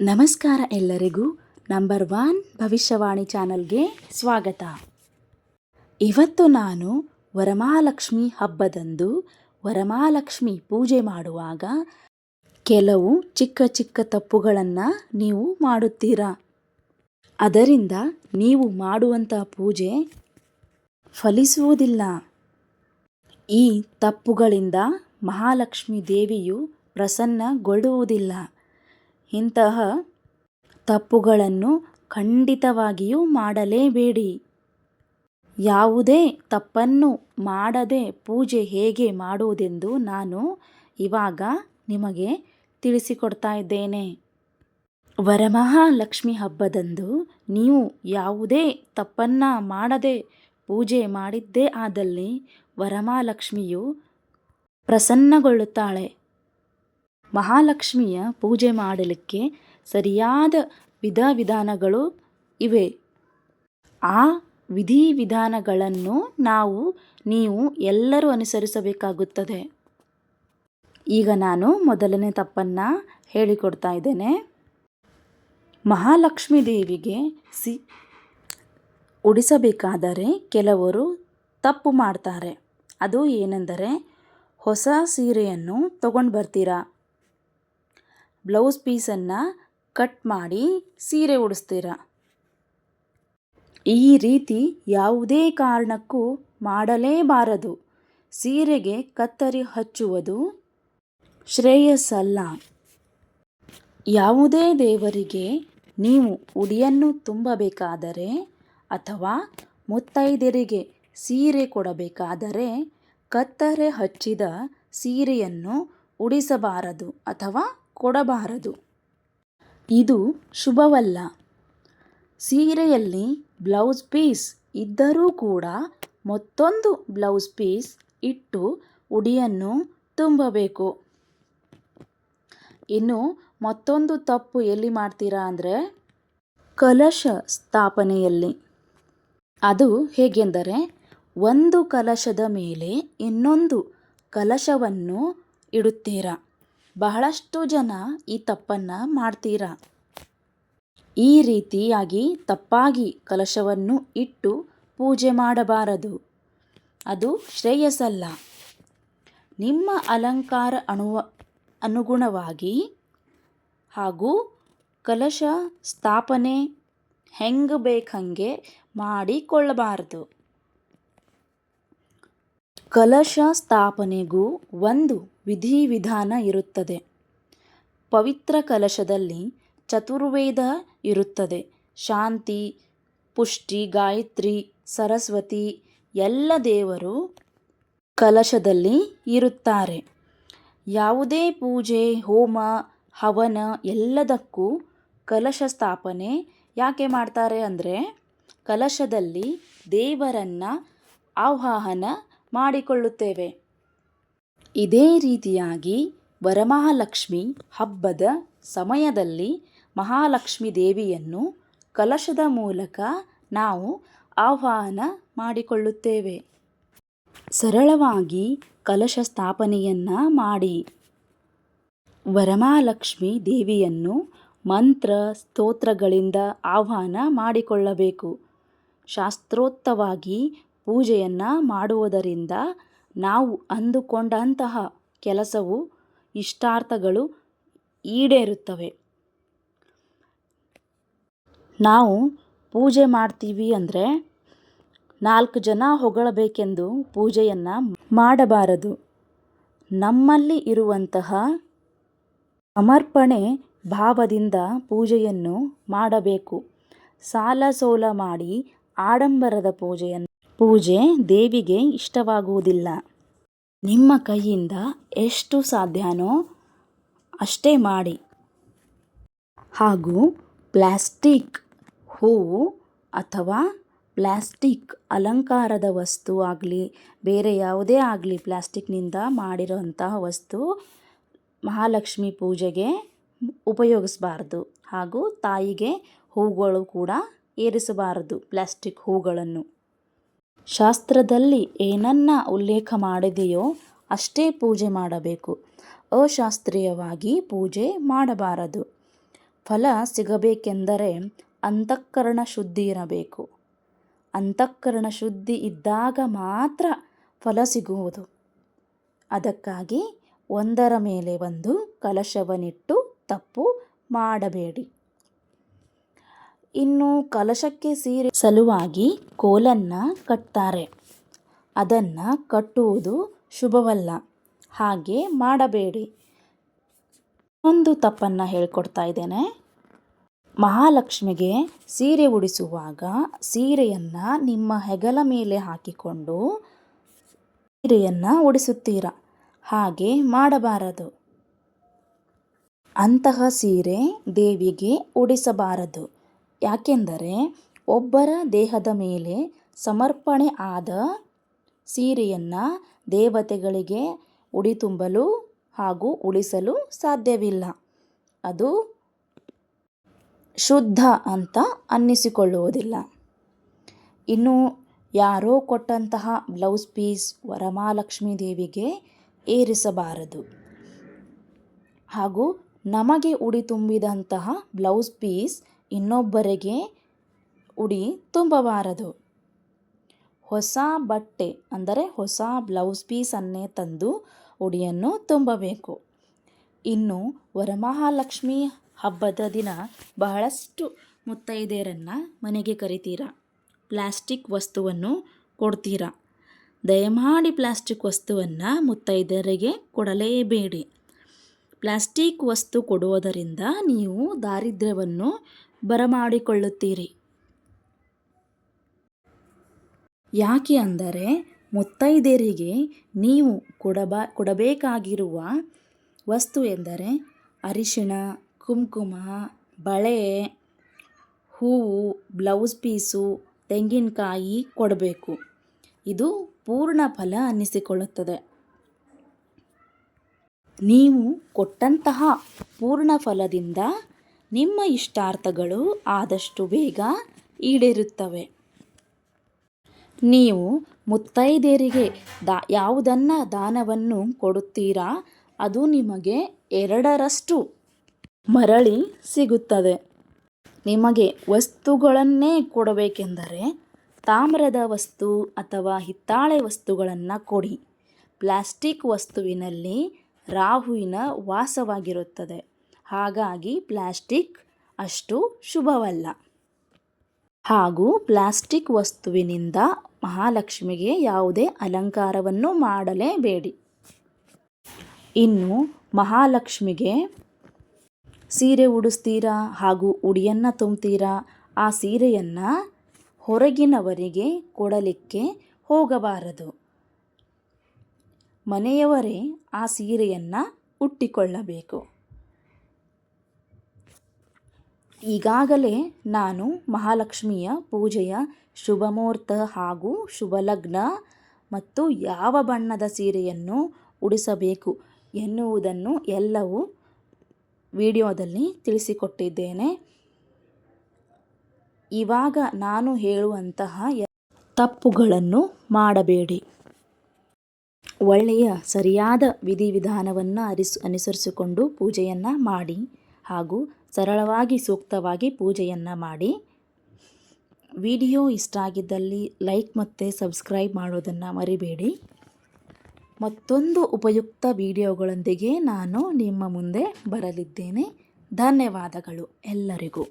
ನಮಸ್ಕಾರ ಎಲ್ಲರಿಗೂ number one ಭವಿಷ್ಯವಾಣಿ ಚಾನಲ್ಗೆ ಸ್ವಾಗತ. ಇವತ್ತು ನಾನು ವರಮಹಾಲಕ್ಷ್ಮಿ ಹಬ್ಬದಂದು ವರಮಹಾಲಕ್ಷ್ಮಿ ಪೂಜೆ ಮಾಡುವಾಗ ಕೆಲವು ಚಿಕ್ಕ ಚಿಕ್ಕ ತಪ್ಪುಗಳನ್ನು ನೀವು ಮಾಡುತ್ತೀರಾ? ಅದರಿಂದ ನೀವು ಮಾಡುವಂಥ ಪೂಜೆ ಫಲಿಸುವುದಿಲ್ಲ. ಈ ತಪ್ಪುಗಳಿಂದ ಮಹಾಲಕ್ಷ್ಮಿ ದೇವಿಯು ಪ್ರಸನ್ನಗೊಳ್ಳುವುದಿಲ್ಲ. ಇಂತಹ ತಪ್ಪುಗಳನ್ನು ಖಂಡಿತವಾಗಿಯೂ ಮಾಡಲೇಬೇಡಿ. ಯಾವುದೇ ತಪ್ಪನ್ನು ಮಾಡದೆ ಪೂಜೆ ಹೇಗೆ ಮಾಡುವುದೆಂದು ನಾನು ಇವಾಗ ನಿಮಗೆ ತಿಳಿಸಿಕೊಡ್ತಾ ಇದ್ದೇನೆ. ವರಮಹಾಲಕ್ಷ್ಮಿ ಹಬ್ಬದಂದು ನೀವು ಯಾವುದೇ ತಪ್ಪನ್ನು ಮಾಡದೆ ಪೂಜೆ ಮಾಡಿದ್ದೇ ಆದಲ್ಲಿ ವರಮಹಾಲಕ್ಷ್ಮಿಯು ಪ್ರಸನ್ನಗೊಳ್ಳುತ್ತಾಳೆ. ಮಹಾಲಕ್ಷ್ಮಿಯ ಪೂಜೆ ಮಾಡಲಿಕ್ಕೆ ಸರಿಯಾದ ವಿಧ ವಿಧಾನಗಳು ಇವೆ. ಆ ವಿಧಿ ವಿಧಾನಗಳನ್ನು ನಾವು, ನೀವು ಎಲ್ಲರೂ ಅನುಸರಿಸಬೇಕಾಗುತ್ತದೆ. ಈಗ ನಾನು ಮೊದಲನೇ ತಪ್ಪನ್ನು ಹೇಳಿಕೊಡ್ತಾ ಇದ್ದೇನೆ. ಮಹಾಲಕ್ಷ್ಮೀ ದೇವಿಗೆ ಸಿ ಉಡಿಸಬೇಕಾದರೆ ಕೆಲವರು ತಪ್ಪು ಮಾಡ್ತಾರೆ. ಅದು ಏನೆಂದರೆ, ಹೊಸ ಸೀರೆಯನ್ನು ತಗೊಂಡು ಬರ್ತೀರಾ ಬ್ಲೌಸ್ ಪೀಸನ್ನು ಕಟ್ ಮಾಡಿ ಸೀರೆ ಉಡಿಸ್ತೀರ? ಈ ರೀತಿ ಯಾವುದೇ ಕಾರಣಕ್ಕೂ ಮಾಡಲೇಬಾರದು. ಸೀರೆಗೆ ಕತ್ತರಿ ಹಚ್ಚುವುದು ಶ್ರೇಯಸ್ಸಲ್ಲ. ಯಾವುದೇ ದೇವರಿಗೆ ನೀವು ಉಡಿಯನ್ನು ತುಂಬಬೇಕಾದರೆ ಅಥವಾ ಮುತ್ತೈದೆರಿಗೆ ಸೀರೆ ಕೊಡಬೇಕಾದರೆ ಕತ್ತರೆ ಹಚ್ಚಿದ ಸೀರೆಯನ್ನು ಉಡಿಸಬಾರದು ಅಥವಾ ಕೊಡಬಾರದು. ಇದು ಶುಭವಲ್ಲ. ಸೀರೆಯಲ್ಲಿ ಬ್ಲೌಸ್ ಪೀಸ್ ಇದ್ದರೂ ಕೂಡ ಮತ್ತೊಂದು ಬ್ಲೌಸ್ ಪೀಸ್ ಇಟ್ಟು ಉಡಿಯನ್ನು ತುಂಬಬೇಕು. ಇನ್ನು ಮತ್ತೊಂದು ತಪ್ಪು ಎಲ್ಲಿ ಮಾಡ್ತೀರಾ ಅಂದರೆ ಕಲಶ ಸ್ಥಾಪನೆಯಲ್ಲಿ. ಅದು ಹೇಗೆಂದರೆ ಒಂದು ಕಲಶದ ಮೇಲೆ ಇನ್ನೊಂದು ಕಲಶವನ್ನು ಇಡುತ್ತೀರಾ. ಬಹಳಷ್ಟು ಜನ ಈ ತಪ್ಪನ್ನು ಮಾಡ್ತೀರಾ. ಈ ರೀತಿಯಾಗಿ ತಪ್ಪಾಗಿ ಕಲಶವನ್ನು ಇಟ್ಟು ಪೂಜೆ ಮಾಡಬಾರದು. ಅದು ಶ್ರೇಯಸ್ಸಲ್ಲ. ನಿಮ್ಮ ಅಲಂಕಾರ ಅಣುವ, ಅನುಗುಣವಾಗಿ ಹಾಗೂ ಕಲಶ ಸ್ಥಾಪನೆ ಹೆಂಗೆ ಬೇಕಂಗೆ ಮಾಡಿಕೊಳ್ಳಬಾರದು. ಕಲಶ ಸ್ಥಾಪನೆಗೂ ಒಂದು ವಿಧಿವಿಧಾನ ಇರುತ್ತದೆ. ಪವಿತ್ರ ಕಲಶದಲ್ಲಿ ಚತುರ್ವೇದ ಇರುತ್ತದೆ. ಶಾಂತಿ, ಪುಷ್ಟಿ, ಗಾಯತ್ರಿ, ಸರಸ್ವತಿ ಎಲ್ಲ ದೇವರು ಕಲಶದಲ್ಲಿ ಇರುತ್ತಾರೆ. ಯಾವುದೇ ಪೂಜೆ, ಹೋಮ, ಹವನ ಎಲ್ಲದಕ್ಕೂ ಕಲಶ ಸ್ಥಾಪನೆ ಯಾಕೆ ಮಾಡ್ತಾರೆ ಅಂದರೆ ಕಲಶದಲ್ಲಿ ದೇವರನ್ನು ಆವಾಹನ ಮಾಡಿಕೊಳ್ಳುತ್ತೇವೆ. ಇದೇ ರೀತಿಯಾಗಿ ವರಮಹಾಲಕ್ಷ್ಮಿ ಹಬ್ಬದ ಸಮಯದಲ್ಲಿ ಮಹಾಲಕ್ಷ್ಮಿ ದೇವಿಯನ್ನು ಕಲಶದ ಮೂಲಕ ನಾವು ಆಹ್ವಾನ ಮಾಡಿಕೊಳ್ಳುತ್ತೇವೆ. ಸರಳವಾಗಿ ಕಲಶ ಸ್ಥಾಪನೆಯನ್ನು ಮಾಡಿ. ವರಮಹಾಲಕ್ಷ್ಮಿ ದೇವಿಯನ್ನು ಮಂತ್ರ, ಸ್ತೋತ್ರಗಳಿಂದ ಆಹ್ವಾನ ಮಾಡಿಕೊಳ್ಳಬೇಕು. ಶಾಸ್ತ್ರೋತ್ತವಾಗಿ ಪೂಜೆಯನ್ನು ಮಾಡುವುದರಿಂದ ನಾವು ಅಂದುಕೊಂಡಂತಹ ಕೆಲಸವು ಇಷ್ಟಾರ್ಥಗಳು ಈಡೇರುತ್ತವೆ. ನಾವು ಪೂಜೆ ಮಾಡ್ತೀವಿ ಅಂದರೆ ನಾಲ್ಕು ಜನ ಹೊಗಳಬೇಕೆಂದು ಪೂಜೆಯನ್ನು ಮಾಡಬಾರದು. ನಮ್ಮಲ್ಲಿ ಇರುವಂತಹ ಸಮರ್ಪಣೆ ಭಾವದಿಂದ ಪೂಜೆಯನ್ನು ಮಾಡಬೇಕು. ಸಾಲ ಸೋಲ ಮಾಡಿ ಆಡಂಬರದ ಪೂಜೆಯನ್ನು ಪೂಜೆ ದೇವಿಗೆ ಇಷ್ಟವಾಗುವುದಿಲ್ಲ. ನಿಮ್ಮ ಕೈಯಿಂದ ಎಷ್ಟು ಸಾಧ್ಯನೋ ಅಷ್ಟೇ ಮಾಡಿ. ಹಾಗೂ ಪ್ಲಾಸ್ಟಿಕ್ ಹೂವು ಅಥವಾ ಪ್ಲಾಸ್ಟಿಕ್ ಅಲಂಕಾರದ ವಸ್ತು ಆಗಲಿ, ಬೇರೆ ಯಾವುದೇ ಆಗಲಿ ಪ್ಲಾಸ್ಟಿಕ್ನಿಂದ ಮಾಡಿರೋಂತಹ ವಸ್ತು ಮಹಾಲಕ್ಷ್ಮಿ ಪೂಜೆಗೆ ಉಪಯೋಗಿಸಬಾರ್ದು. ಹಾಗೂ ತಾಯಿಗೆ ಹೂಗಳು ಕೂಡ ಏರಿಸಬಾರದು, ಪ್ಲಾಸ್ಟಿಕ್ ಹೂಗಳನ್ನು. ಶಾಸ್ತ್ರದಲ್ಲಿ ಏನನ್ನ ಉಲ್ಲೇಖ ಮಾಡಿದೆಯೋ ಅಷ್ಟೇ ಪೂಜೆ ಮಾಡಬೇಕು. ಅಶಾಸ್ತ್ರೀಯವಾಗಿ ಪೂಜೆ ಮಾಡಬಾರದು. ಫಲ ಸಿಗಬೇಕೆಂದರೆ ಅಂತಃಕರಣ ಶುದ್ಧಿ ಇರಬೇಕು. ಅಂತಃಕರಣ ಶುದ್ಧಿ ಇದ್ದಾಗ ಮಾತ್ರ ಫಲ ಸಿಗುವುದು. ಅದಕ್ಕಾಗಿ ಒಂದರ ಮೇಲೆ ಒಂದು ಕಲಶವನ್ನಿಟ್ಟು ತಪ್ಪು ಮಾಡಬೇಡಿ. ಇನ್ನು ಕಲಶಕ್ಕೆ ಸೀರೆ ಸಲುವಾಗಿ ಕೋಲನ್ನು ಕಟ್ತಾರೆ. ಅದನ್ನು ಕಟ್ಟುವುದು ಶುಭವಲ್ಲ. ಹಾಗೆ ಮಾಡಬೇಡಿ. ಒಂದು ತಪ್ಪನ್ನು ಹೇಳ್ಕೊಡ್ತಾ ಇದ್ದೇನೆ. ಮಹಾಲಕ್ಷ್ಮಿಗೆ ಸೀರೆ ಉಡಿಸುವಾಗ ಸೀರೆಯನ್ನು ನಿಮ್ಮ ಹೆಗಲ ಮೇಲೆ ಹಾಕಿಕೊಂಡು ಸೀರೆಯನ್ನು ಉಡಿಸುತ್ತೀರ? ಹಾಗೆ ಮಾಡಬಾರದು. ಅಂತಹ ಸೀರೆ ದೇವಿಗೆ ಉಡಿಸಬಾರದು. ಯಾಕೆಂದರೆ ಒಬ್ಬರ ದೇಹದ ಮೇಲೆ ಸಮರ್ಪಣೆ ಆದ ಸೀರೆಯನ್ನು ದೇವತೆಗಳಿಗೆ ಉಡಿತುಂಬಲು ಹಾಗೂ ಉಳಿಸಲು ಸಾಧ್ಯವಿಲ್ಲ. ಅದು ಶುದ್ಧ ಅಂತ ಅನ್ನಿಸಿಕೊಳ್ಳುವುದಿಲ್ಲ. ಇನ್ನು ಯಾರೋ ಕೊಟ್ಟಂತಹ ಬ್ಲೌಸ್ ಪೀಸ್ ವರಮಹಾಲಕ್ಷ್ಮೀ ದೇವಿಗೆ ಏರಿಸಬಾರದು. ಹಾಗೂ ನಮಗೆ ಉಡಿ ತುಂಬಿದಂತಹ ಬ್ಲೌಸ್ ಪೀಸ್ ಇನ್ನೊಬ್ಬರಿಗೆ ಉಡಿ ತುಂಬಬಾರದು. ಹೊಸ ಬಟ್ಟೆ ಅಂದರೆ ಹೊಸ ಬ್ಲೌಸ್ ಪೀಸನ್ನೇ ತಂದು ಉಡಿಯನ್ನು ತುಂಬಬೇಕು. ಇನ್ನು ವರಮಹಾಲಕ್ಷ್ಮಿ ಹಬ್ಬದ ದಿನ ಬಹಳಷ್ಟು ಮುತ್ತೈದೆಯರನ್ನು ಮನೆಗೆ ಕರಿತೀರಾ? ಪ್ಲಾಸ್ಟಿಕ್ ವಸ್ತುವನ್ನು ಕೊಡ್ತೀರಾ? ದಯಮಾಡಿ ಪ್ಲಾಸ್ಟಿಕ್ ವಸ್ತುವನ್ನು ಮುತ್ತೈದೆಯರಿಗೆ ಕೊಡಲೇಬೇಡಿ. ಪ್ಲಾಸ್ಟಿಕ್ ವಸ್ತು ಕೊಡುವುದರಿಂದ ನೀವು ದಾರಿದ್ರ್ಯವನ್ನು ಬರಮಾಡಿಕೊಳ್ಳುತ್ತೀರಿ. ಯಾಕೆ ಅಂದರೆ ಮುತ್ತೈದೆಯರಿಗೆ ನೀವು ಕೊಡಬ, ಕೊಡಬೇಕಾಗಿರುವ ವಸ್ತು ಎಂದರೆ ಅರಿಶಿಣ, ಕುಂಕುಮ, ಬಳೆ, ಹೂವು, ಬ್ಲೌಸ್ ಪೀಸು, ತೆಂಗಿನಕಾಯಿ ಕೊಡಬೇಕು. ಇದು ಪೂರ್ಣ ಫಲ ಅನ್ನಿಸಿಕೊಳ್ಳುತ್ತದೆ. ನೀವು ಕೊಟ್ಟಂತಹ ಪೂರ್ಣ ಫಲದಿಂದ ನಿಮ್ಮ ಇಷ್ಟಾರ್ಥಗಳು ಆದಷ್ಟು ಬೇಗ ಈಡೇರುತ್ತವೆ. ನೀವು ಮುತ್ತೈದೆಯರಿಗೆ ದಾ ಯಾವುದನ್ನು ದಾನವನ್ನು ಕೊಡುತ್ತೀರಾ, ಅದು ನಿಮಗೆ ಎರಡರಷ್ಟು ಮರಳಿ ಸಿಗುತ್ತದೆ. ನಿಮಗೆ ವಸ್ತುಗಳನ್ನೇ ಕೊಡಬೇಕೆಂದರೆ ತಾಮ್ರದ ವಸ್ತು ಅಥವಾ ಹಿತ್ತಾಳೆ ವಸ್ತುಗಳನ್ನು ಕೊಡಿ. ಪ್ಲಾಸ್ಟಿಕ್ ವಸ್ತುವಿನಲ್ಲಿ ರಾಹುವಿನ ವಾಸವಾಗಿರುತ್ತದೆ. ಹಾಗಾಗಿ ಪ್ಲಾಸ್ಟಿಕ್ ಅಷ್ಟು ಶುಭವಲ್ಲ. ಹಾಗೂ ಪ್ಲಾಸ್ಟಿಕ್ ವಸ್ತುವಿನಿಂದ ಮಹಾಲಕ್ಷ್ಮಿಗೆ ಯಾವುದೇ ಅಲಂಕಾರವನ್ನು ಮಾಡಲೇಬೇಡಿ. ಇನ್ನು ಮಹಾಲಕ್ಷ್ಮಿಗೆ ಸೀರೆ ಉಡಿಸ್ತೀರಾ ಹಾಗೂ ಉಡಿಯನ್ನು ತುಂಬ್ತೀರಾ ಆ ಸೀರೆಯನ್ನು ಹೊರಗಿನವರಿಗೆ ಕೊಡಲಿಕ್ಕೆ ಹೋಗಬಾರದು. ಮನೆಯವರೇ ಆ ಸೀರೆಯನ್ನು ಉಟ್ಟಿಕೊಳ್ಳಬೇಕು. ಈಗಾಗಲೇ ನಾನು ಮಹಾಲಕ್ಷ್ಮಿಯ ಪೂಜೆಯ ಶುಭ ಮುಹೂರ್ತ ಹಾಗೂ ಶುಭ ಲಗ್ನ ಮತ್ತು ಯಾವ ಬಣ್ಣದ ಸೀರೆಯನ್ನು ಉಡಿಸಬೇಕು ಎನ್ನುವುದನ್ನು ಎಲ್ಲವೂ ವಿಡಿಯೋದಲ್ಲಿ ತಿಳಿಸಿಕೊಟ್ಟಿದ್ದೇನೆ. ಇವಾಗ ನಾನು ಹೇಳುವಂತಹ ತಪ್ಪುಗಳನ್ನು ಮಾಡಬೇಡಿ. ಒಳ್ಳೆಯ ಸರಿಯಾದ ವಿಧಿವಿಧಾನವನ್ನು ಅರಿಸ್, ಅನುಸರಿಸಿಕೊಂಡು ಪೂಜೆಯನ್ನು ಮಾಡಿ ಹಾಗೂ ಸರಳವಾಗಿ ಸೂಕ್ತವಾಗಿ ಪೂಜೆಯನ್ನು ಮಾಡಿ. ವಿಡಿಯೋ ಇಷ್ಟ ಆಗಿದ್ದಲ್ಲಿ ಲೈಕ್ ಮತ್ತು ಸಬ್ಸ್ಕ್ರೈಬ್ ಮಾಡೋದನ್ನು ಮರಿಬೇಡಿ. ಮತ್ತೊಂದು ಉಪಯುಕ್ತ ವಿಡಿಯೋಗಳೊಂದಿಗೆ ನಾನು ನಿಮ್ಮ ಮುಂದೆ ಬರಲಿದ್ದೇನೆ. ಧನ್ಯವಾದಗಳು ಎಲ್ಲರಿಗೂ.